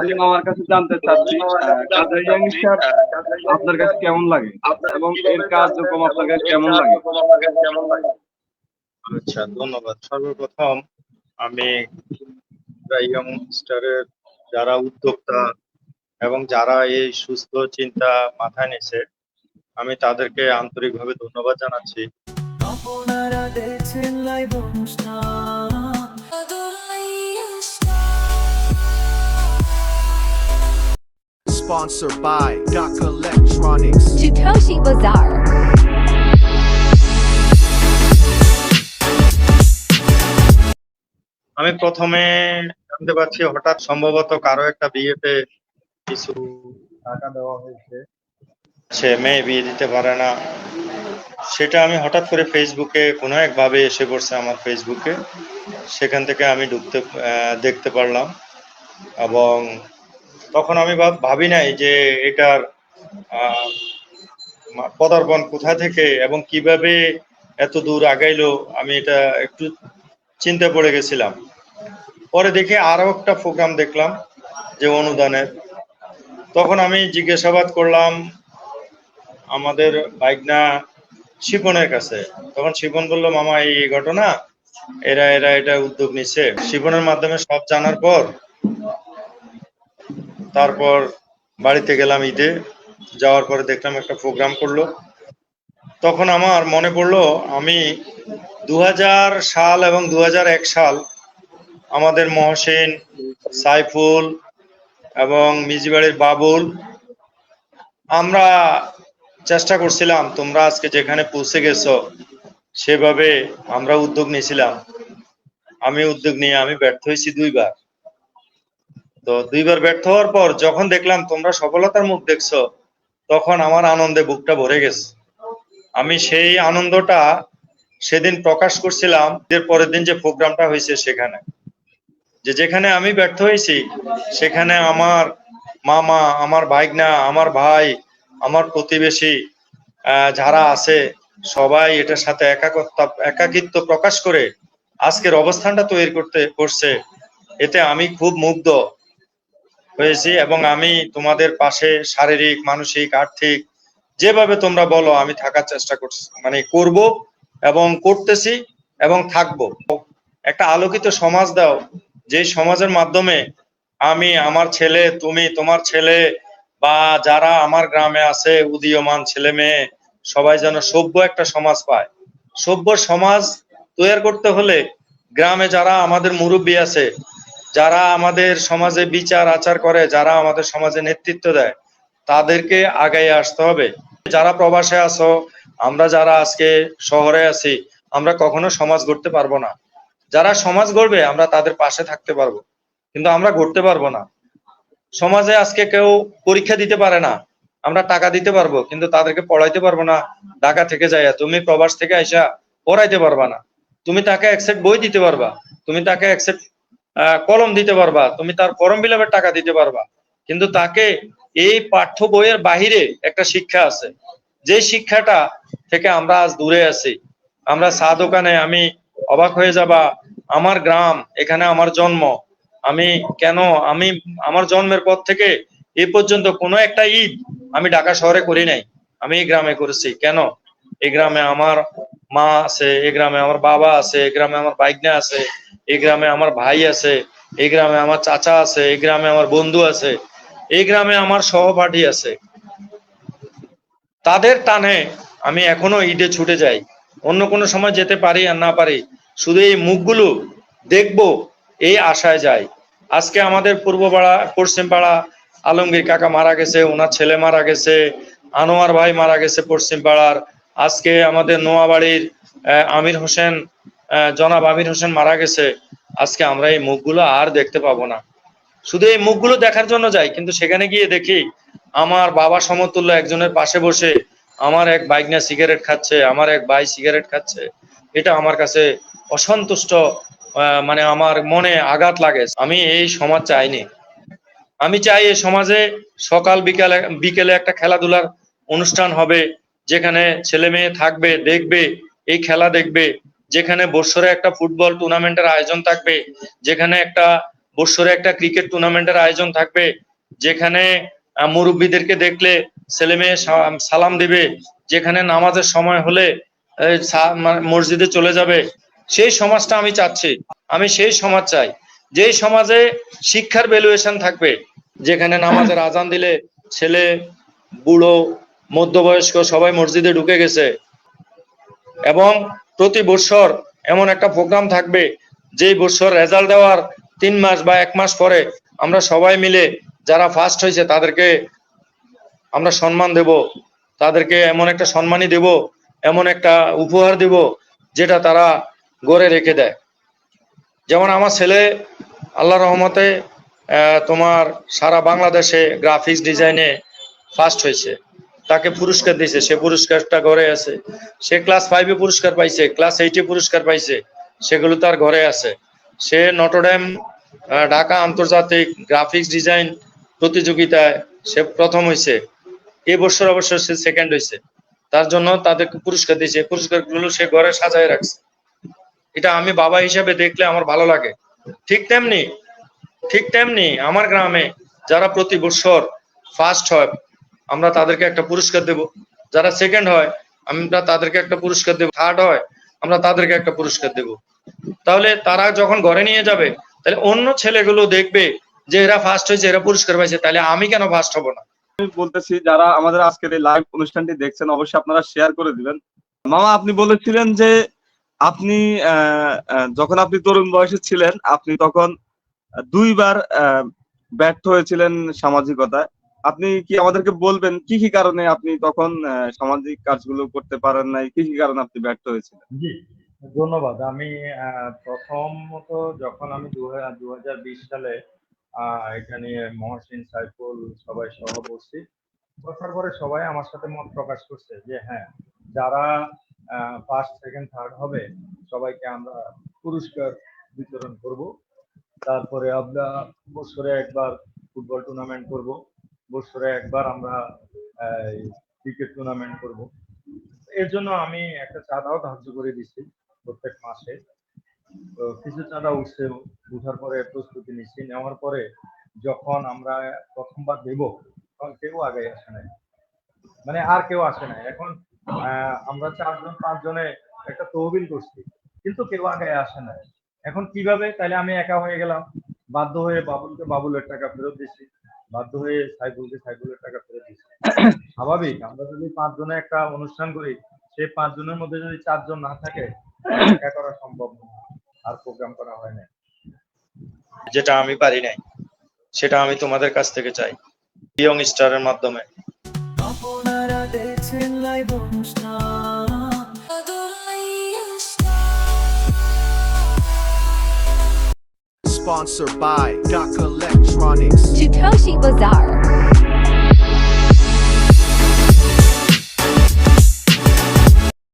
আমি আমার কাছে জানতে চাচ্ছি জাহাঙ্গীর সাহেব আপনার কাছে কেমন লাগে? এবং এর কার্যক্রম আপনার কাছে কেমন লাগে? আচ্ছা ধন্যবাদ। সর্বপ্রথম আমি ইয়ং স্টারের যারা উদ্যোক্তা এবং যারা এই সুস্থ চিন্তা মাথায় নিয়েছে আমি তাদেরকে আন্তরিকভাবে ধন্যবাদ জানাচ্ছি। আপনারা দেখছেন লাইভ অনুষ্ঠান। Sponsored by Dhaka Electronics. Tutoshi Bazaar. আমি প্রথমে জানতে পারছি হঠাৎ সম্ভবত কারও একটা বিয়েতে কিছু টাকা দেওয়া হয়েছে সে মেয়ে বিয়ে দিতে পারে না সেটা আমি হঠাৎ করে ফেসবুকে কোনো একভাবে এসে পড়ছে আমার ফেসবুকে সেখান থেকে আমি ঢুকতে আহ, দেখতে পারলাম এবং তখন আমি ভাব- নাই যে এটার পদার্পণ কোথা থেকে এবং কীভাবে এত দূর আগাইলো, আমি এটা একটু চিন্তা পড়ে গেছিলাম। পরে দেখে আরও একটা প্রোগ্রাম দেখলাম যে অনুদানের। তখন আমি জিজ্ঞাসাবাদ করলাম আমাদের বাইকনা শিপনের কাছে। তখন শিপন বলল, মামা এই এই ঘটনা, এরা এরা এটা উদ্যোগ নিচ্ছে। শিপনের মাধ্যমে সব জানার পর তারপর বাড়িতে গেলাম ঈদে, যাওয়ার পরে দেখলাম একটা প্রোগ্রাম করল। তখন আমার মনে পড়ল, আমি দু হাজার সাল এবং দু হাজার এক সাল আমাদের মহসেন, সাইফুল এবং মিজিবাড়ির বাবুল, আমরা চেষ্টা করছিলাম, তোমরা আজকে যেখানে পৌঁছে গেছো, সেভাবে আমরা উদ্যোগ নিয়েছিলাম। আমি উদ্যোগ নিয়ে আমি ব্যর্থ হয়েছি দুইবার। তো দুইবার ব্যর্থ হওয়ার পর যখন দেখলাম তোমরা সফলতার মুখ দেখছ, তখন আমার আনন্দে বুকটা ভরে গেছে। আমি সেই আনন্দটা সেদিন প্রকাশ করছিলাম পরের দিন যে প্রোগ্রামটা হয়েছে সেখানে। যে যেখানে আমি ব্যর্থ হয়েছি, সেখানে আমার মামা, আমার ভাইগনা, আমার ভাই, আমার প্রতিবেশী যারা আছে, সবাই এটার সাথে একাকত্ব, একাকিত্ব প্রকাশ করে আজকের অবস্থানটা তৈরি করতে, করছে। এতে আমি খুব মুগ্ধ। হয়েছি এবং আমি তোমাদের পাশে শারীরিক, মানসিক, আর্থিক, যেভাবে তোমরা বলো, আমি থাকার চেষ্টা করছি মানে করব এবং করতেছি এবং থাকব। একটা আলোকিত সমাজ দাও যে সমাজের মাধ্যমে আমি আমার ছেলে, তুমি তোমার ছেলে, বা যারা আমার গ্রামে আছে, উদীয়মান ছেলে মেয়ে, সবাই যেন সভ্য একটা সমাজ পায়। সভ্য সমাজ তৈরি করতে হলে গ্রামে যারা আমাদের মুরব্বী আছে যারা আমাদের সমাজে বিচার, আচার করে, যারা আমাদের সমাজে নেতৃত্ব দেয়, তাদেরকে আগায় আসতে হবে। যারা প্রবাসে আছো, আমরা যারা আজকে শহরে আছি, আমরা কখনো সমাজ গড়তে পারব না। যারা সমাজ গড়বে, আমরা তাদের পাশে থাকতে পারব। কিন্তু আমরা গড়তে পারব না। সমাজে আজকে কেউ পরীক্ষা দিতে পারে না, আমরা টাকা দিতে পারব, কিন্তু তাদেরকে পড়াইতে পারব না, ঢাকা থেকে যাইয়া। তুমি প্রবাস থেকে আইসা পড়াইতে পারবা না। তুমি তাকে একসেট বই দিতে পারবা। তুমি তাকে একসেট কলম দিতে পারবা। তুমি তার ফর্ম বিলাপের টাকা দিতে পারবা। কিন্তু তাকে এই পাঠ্য বইয়ের বাহিরে একটা শিক্ষা আছে। যে শিক্ষাটা থেকে আমরা আজ দূরে আছি। আমরা চা দোকানে আমি অবাক হয়ে যাবা, আমার গ্রাম, এখানে আমার জন্ম। আমি কেন, আমি, আমার জন্মের পর থেকে এ পর্যন্ত কোনো একটা ঈদ আমি ঢাকা শহরে করি নাই। আমি এই গ্রামে করেছি। কেন? এই গ্রামে আমার মা আছে এই গ্রামে আমার বাবা আছে এই গ্রামে আমার বাইকনা আছে এই গ্রামে আমার ভাই আছে এই গ্রামে আমার চাচা আছে এই গ্রামে আমার বন্ধু আছে এই গ্রামে আমার সহপাঠী আছে। তাদের টানে আমি এখনও ঈদে ছুটে যাই। অন্য কোনো সময় যেতে পারি আর না পারি, শুধু এই মুখগুলো দেখব, এই আশায় যাই। আজকে আমাদের পূর্ব পাড়া পশ্চিম পাড়া আলমগীর কাকা মারা গেছে, ওনার ছেলে মারা গেছে, আনোয়ার ভাই মারা গেছে পশ্চিম পাড়ার আজকে আমাদের নোয়াবাড়ির আমির হোসেন জনাব আমির হোসেন মারা গেছে। আজকে আমরা এই মুখগুলো আর দেখতে পাবো না। শুধু এই মুখগুলো দেখার জন্য যাই, কিন্তু সেখানে গিয়ে দেখি আমার বাবা সমতুল্য একজনের পাশে বসে আমার এক বাইকনা সিগারেট খাচ্ছে, আমার এক ভাই সিগারেট খাচ্ছে। এটা আমার কাছে অসন্তুষ্ট মানে আমার মনে আঘাত লাগে। আমি এই সমাজ চাইনি। আমি চাই এই সমাজে সকাল বিকালে, বিকেলে একটা খেলাধুলার অনুষ্ঠান হবে। যেখানে ছেলে মেয়ে থাকবে, দেখবে, এই খেলা দেখবে, যেখানে বছরে একটা ফুটবল টুর্নামেন্টের আয়োজন থাকবে, যেখানে একটা, বৎসরে একটা ক্রিকেট টুর্নামেন্টের আয়োজন থাকবে, যেখানে মুরব্বীদেরকে দেখলে ছেলে মেয়ে সালাম দিবে, যেখানে নামাজের সময় হলে মানে মসজিদে চলে যাবে, সেই সমাজটা আমি চাচ্ছি। আমি সেই সমাজ চাই, যেই সমাজে শিক্ষার ভ্যালুয়েশন থাকবে, যেখানে নামাজের আজান দিলে ছেলে, বুড়ো মধ্যবয়স্ক সবাই মসজিদে ঢুকে গেছে। এবং প্রতি বছর এমন একটা প্রোগ্রাম থাকবে, যেই বছর রেজাল্ট দেওয়ার তিন মাস বা এক মাস পরে আমরা সবাই মিলে যারা ফার্স্ট হয়েছে তাদেরকে আমরা সম্মান দেব, তাদেরকে এমন একটা সম্মানই দেব, এমন একটা উপহার দেব, যেটা তারা গড়ে রেখে দেয়। যেমন আমার ছেলে, আল্লাহ রহমতে তোমার সারা বাংলাদেশে গ্রাফিক্স ডিজাইনে ফার্স্ট হয়েছে। তাকে পুরস্কার দিয়েছে, সে পুরস্কারটা ঘরে আছে। সে ক্লাস ফাইভে পুরস্কার পাইছে ক্লাস এইটে পুরস্কার পাইছে, সেগুলো তার ঘরে আছে। সে নটরডেম ঢাকা আন্তর্জাতিক গ্রাফিক্স ডিজাইন প্রতিযোগিতায় সে প্রথম হয়েছে এই বছর অবশ্য সে সেকেন্ড হয়েছে তার জন্য তাদেরকে পুরস্কার দিয়েছে। পুরস্কারগুলো সে ঘরে সাজায় রাখছে। এটা আমি বাবা হিসেবে দেখলে আমার ভালো লাগে। ঠিক তেমনি ঠিক তেমনি আমার গ্রামে যারা প্রতি বছর ফার্স্ট হয় আমরা তাদেরকে একটা পুরস্কার দেব। যারা সেকেন্ড হয়, আমরা তাদেরকে একটা পুরস্কার দেব। থার্ড হয়, আমরা তাদেরকে একটা পুরস্কার দেব। তাহলে তারা যখন ঘরে নিয়ে যাবে, তাহলে অন্য ছেলেগুলো দেখবে যে এরা ফার্স্ট হয়েছে, এরা পুরস্কার পাইছে। তাহলে আমি কেন ফার্স্ট হব না? আমি বলতেছি, যারা আমাদের আজকের এই লাইভ অনুষ্ঠানটি দেখছেন, অবশ্যই আপনারা শেয়ার করে দিবেন। মামা, আপনি বলেছিলেন যে আপনি যখন আপনি তরুণ বয়সে ছিলেন, আপনি তখন দুইবার ব্যর্থ হয়েছিলেন সামাজিকতায়। আপনি কি আমাদেরকে বলবেন কি কি কারণে আপনি তখন সামাজিক কাজগুলো করতে পারেন নাই? কি কি কারণে আপনি ব্যর্থ হয়েছিলেন? জি, ধন্যবাদ। আমি প্রথমত যখন আমি দু হাজার বিশ সালে নিয়ে মহসিন, সাইফুল সবাই সহ বসছি বসার পরে সবাই আমার সাথে মত প্রকাশ করছে যে হ্যাঁ যারা ফার্স্ট সেকেন্ড থার্ড হবে, সবাইকে আমরা পুরস্কার বিতরণ করব। তারপরে আমরা বছরে একবার ফুটবল টুর্নামেন্ট করব। বছরে একবার আমরা ক্রিকেট টুর্নামেন্ট করব। এর জন্য আমি একটা চাঁদাও ধার্য করে দিচ্ছি প্রত্যেক মাসে। তো কিছু চাঁদা উঠছে, উঠার পরে প্রস্তুতি নিচ্ছি নেওয়ার পরে যখন আমরা প্রথমবার দেব, তখন কেউ আগে আসে নাই। মানে আর কেউ আসে নাই। এখন আমরা চারজন, পাঁচজনে একটা তহবিল করছি, কিন্তু কেউ আগে আসে নাই। এখন কীভাবে? তাহলে আমি একা হয়ে গেলাম। বাধ্য হয়ে বাবুলকে বাবুলের টাকা ফেরত দিচ্ছি বাধ্য হয়ে সাইফুলকে সাইফুলের টাকা ফেরত দিচ্ছি স্বাভাবিক আমরা যদি পাঁচজনে একটা অনুষ্ঠান করি সেই পাঁচজনের মধ্যে যদি চারজন না থাকে একা করা সম্ভব না আর প্রোগ্রাম করা হয় না। যেটা আমি পারি নাই সেটা আমি তোমাদের কাছ থেকে চাই ইয়ং স্টারের মাধ্যমে। আপনারা দেখছেন লাইভ অনুষ্ঠান। Sponsored by Doc Electronics. Tutoshi Bazaar.